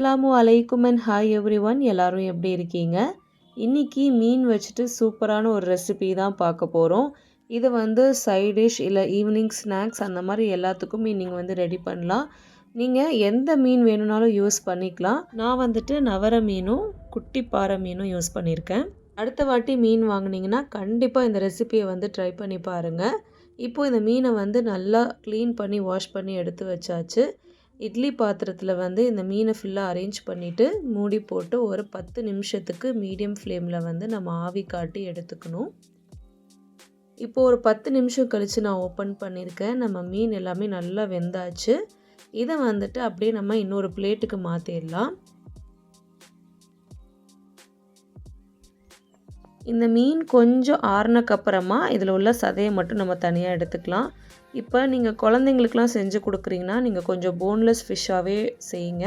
அஸ்ஸலாமு அலைக்கும் and hi every one எல்லோரும் எப்படி இருக்கீங்க? இன்றைக்கி மீன் வச்சுட்டு சூப்பரான ஒரு ரெசிபி தான் பார்க்க போகிறோம் இது வந்து சைட் டிஷ் இல்லை ஈவினிங் ஸ்நாக்ஸ் அந்த மாதிரி எல்லாத்துக்குமே நீங்கள் வந்து ரெடி பண்ணலாம். நீங்கள் எந்த மீன் வேணும்னாலும் யூஸ் பண்ணிக்கலாம். நான் வந்துட்டு நவர மீனும் குட்டி பாறை மீனும் யூஸ் பண்ணியிருக்கேன். அடுத்த வாட்டி மீன் வாங்கினீங்கன்னா கண்டிப்பாக இந்த ரெசிபியை வந்து ட்ரை பண்ணி பாருங்கள் இப்போது இந்த மீனை வந்து நல்லா க்ளீன் பண்ணி வாஷ் பண்ணி எடுத்து வச்சாச்சு. இட்லி பாத்திரத்தில் வந்து இந்த மீனை ஃபுல்லாக அரேஞ்ச் பண்ணிவிட்டு மூடி போட்டு ஒரு பத்து நிமிஷத்துக்கு மீடியம் ஃப்ளேமில் வந்து நம்ம ஆவி காட்டி எடுத்துக்கணும். இப்போது ஒரு பத்து நிமிஷம் கழித்து நான் ஓப்பன் பண்ணியிருக்கேன் நம்ம மீன் எல்லாமே நல்லா வெந்தாச்சு. இதை வந்துட்டு அப்படியே நம்ம இன்னொரு பிளேட்டுக்கு மாற்றிடலாம் இந்த மீன் கொஞ்சம் ஆறுனக்கப்புறமா இதில் உள்ள சதையை மட்டும் நம்ம தனியாக எடுத்துக்கலாம். இப்போ நீங்கள் குழந்தைங்களுக்குலாம் செஞ்சு கொடுக்குறீங்கன்னா நீங்கள் கொஞ்சம் போன்லெஸ் ஃபிஷ்ஷாகவே செய்யுங்க.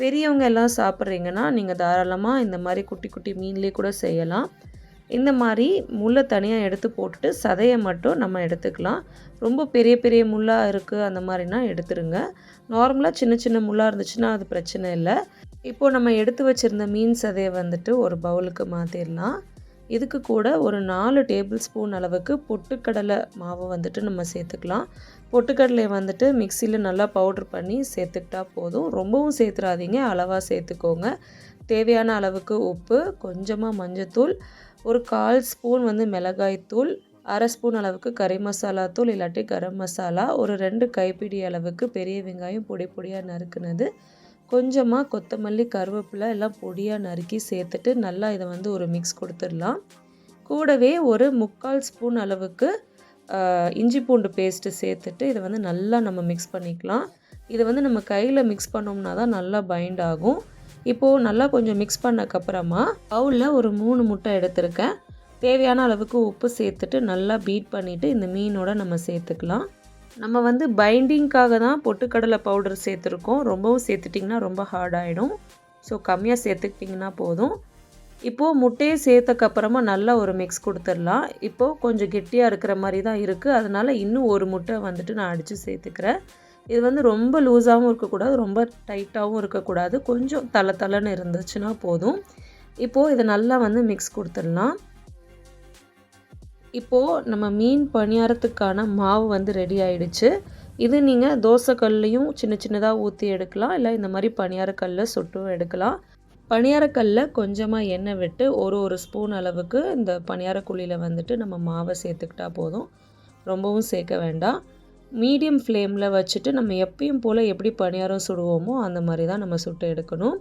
பெரியவங்க எல்லாம் சாப்பிட்றீங்கன்னா நீங்கள் தாராளமாக இந்த மாதிரி குட்டி குட்டி மீன்லேயே கூட செய்யலாம். இந்த மாதிரி முள்ளை தனியாக எடுத்து போட்டுட்டு சதையை மட்டும் நம்ம எடுத்துக்கலாம். ரொம்ப பெரிய பெரிய முள்ளாக இருக்குது அந்த மாதிரினா எடுத்துருங்க. நார்மலாக சின்ன சின்ன முள்ளாக இருந்துச்சுன்னா அது பிரச்சனை இல்லை. இப்போது நம்ம எடுத்து வச்சுருந்த மீன் சதையை வந்துட்டு ஒரு பவுலுக்கு மாற்றிடலாம் இதுக்கு கூட ஒரு நாலு டேபிள் ஸ்பூன் அளவுக்கு பொட்டுக்கடலை மாவு வந்துட்டு நம்ம சேர்த்துக்கலாம். பொட்டுக்கடலையை வந்துட்டு மிக்சியில் நல்லா பவுட்ரு பண்ணி சேர்த்துக்கிட்டா போதும். ரொம்பவும் சேர்த்துறாதீங்க அளவாக சேர்த்துக்கோங்க. தேவையான அளவுக்கு உப்பு கொஞ்சமாக மஞ்சத்தூள் ஒரு கால் ஸ்பூன் வந்து மிளகாய்த்தூள் அரை ஸ்பூன் அளவுக்கு கறி மசாலா தூள் இல்லாட்டி கரம் மசாலா ஒரு ரெண்டு கைப்பிடி அளவுக்கு பெரிய வெங்காயம் பொடி பொடியாக நறுக்குனது. கொஞ்சமாக கொத்தமல்லி கருவேப்பிலை எல்லாம் பொடியாக நறுக்கி சேர்த்துட்டு நல்லா இதை வந்து ஒரு மிக்ஸ் கொடுத்துடலாம். கூடவே ஒரு முக்கால் ஸ்பூன் அளவுக்கு இஞ்சி பூண்டு பேஸ்ட்டு சேர்த்துட்டு இதை வந்து நல்லா நம்ம மிக்ஸ் பண்ணிக்கலாம். இதை வந்து நம்ம கையில் மிக்ஸ் பண்ணோம்னா தான் நல்லா பைண்ட் ஆகும். இப்போது நல்லா கொஞ்சம் மிக்ஸ் பண்ணக்கப்புறமா பவுலில் ஒரு மூணு முட்டை எடுத்திருக்கேன். தேவையான அளவுக்கு உப்பு சேர்த்துட்டு நல்லா பீட் பண்ணிவிட்டு இந்த மீனோட நம்ம சேர்த்துக்கலாம். நம்ம வந்து பைண்டிங்க்காக தான் பொட்டுக்கடலை பவுடர் சேர்த்துருக்கோம். ரொம்பவும் சேர்த்துட்டிங்கன்னா ரொம்ப ஹார்டாகிடும் ஸோ கம்மியாக சேர்த்துக்கிட்டிங்கன்னா போதும். இப்போது முட்டையை சேர்த்தக்கப்புறமா நல்லா ஒரு மிக்ஸ் கொடுத்துடலாம். இப்போது கொஞ்சம் கெட்டியாக இருக்கிற மாதிரி தான் இருக்குது அதனால் இன்னும் ஒரு முட்டை வந்துட்டு நான் அடித்து சேர்த்துக்கிறேன். இது வந்து ரொம்ப லூஸாகவும் இருக்கக்கூடாது ரொம்ப டைட்டாகவும் இருக்கக்கூடாது. கொஞ்சம் தலை தலைன்னு இருந்துச்சுன்னா போதும். இப்போது இதை நல்லா வந்து மிக்ஸ் கொடுத்துடலாம். இப்போது நம்ம மீன் பணியாரத்துக்கான மாவு வந்து ரெடி ஆயிடுச்சு. இது நீங்கள் தோசைக்கல்லையும் சின்ன சின்னதாக ஊற்றி எடுக்கலாம். இல்லை இந்த மாதிரி பணியாரக்கல்ல சுட்டும் எடுக்கலாம். பணியாரக்கல்லில் கொஞ்சமாக எண்ணெய் விட்டு ஒரு ஒரு ஸ்பூன் அளவுக்கு இந்த பணியாரக்குழியில் வந்துட்டு நம்ம மாவை சேர்த்துக்கிட்டா போதும். ரொம்பவும் சேர்க்க வேண்டாம். மீடியம் ஃப்ளேமில் வச்சுட்டு நம்ம எப்பயும் போல் எப்படி பணியாரம் சுடுவோமோ அந்த மாதிரி தான் நம்ம சுட்டு எடுக்கணும்.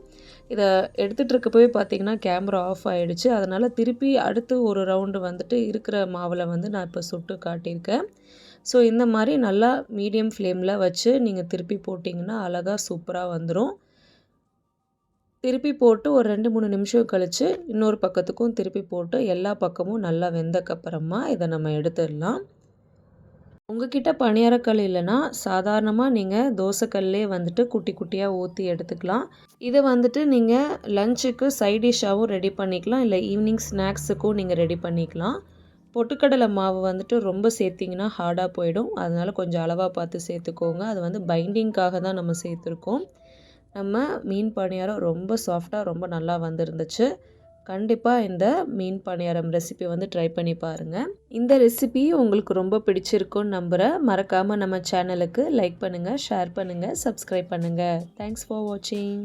இதை எடுத்துகிட்டு இருக்கப்போவே பார்த்திங்கன்னா கேமரா ஆஃப் ஆகிடுச்சு அதனால் திருப்பி அடுத்து ஒரு ரவுண்டு வந்துட்டு இருக்கிற மாவில் வந்து நான் இப்போ சுட்டு காட்டியிருக்கேன். ஸோ இந்த மாதிரி நல்லா மீடியம் ஃப்ளேமில் வச்சு நீங்கள் திருப்பி போட்டிங்கன்னா அழகாக சூப்பராக வந்துடும் திருப்பி போட்டு ஒரு ரெண்டு மூணு நிமிஷம் கழித்து இன்னொரு பக்கத்துக்கும் திருப்பி போட்டு எல்லா பக்கமும் நல்லா வெந்தக்கப்புறமா இதை நம்ம எடுத்துடலாம். உங்ககிட்ட பணியாரக்கல் இல்லைன்னா சாதாரணமாக நீங்கள் தோசைக்கல்லே வந்துட்டு குட்டி குட்டியாக ஊற்றி எடுத்துக்கலாம். இதை வந்துட்டு நீங்கள் லஞ்சுக்கு சைட் டிஷ்ஷாகவும் ரெடி பண்ணிக்கலாம். இல்லை ஈவினிங் ஸ்நாக்ஸுக்கும் நீங்கள் ரெடி பண்ணிக்கலாம். பொட்டுக்கடலை மாவு வந்துட்டு ரொம்ப சேர்த்திங்கன்னா ஹார்டாக போயிடும். அதனால் கொஞ்சம் அளவாக பார்த்து சேர்த்துக்கோங்க. அது வந்து பைண்டிங்க்காக தான் நம்ம சேர்த்துருக்கோம். நம்ம மீன் பணியாரம் ரொம்ப சாஃப்டாக ரொம்ப நல்லா வந்துருந்துச்சு. கண்டிப்பாக இந்த மீன் பணியாரம் ரெசிபி வந்து ட்ரை பண்ணி பாருங்கள் இந்த ரெசிபி உங்களுக்கு ரொம்ப பிடிச்சிருக்கும்னு நம்புகிறேன் மறக்காமல் நம்ம சேனலுக்கு லைக் பண்ணுங்கள் ஷேர் பண்ணுங்கள் சப்ஸ்கிரைப் பண்ணுங்கள் தேங்க்ஸ் ஃபார் வாட்சிங்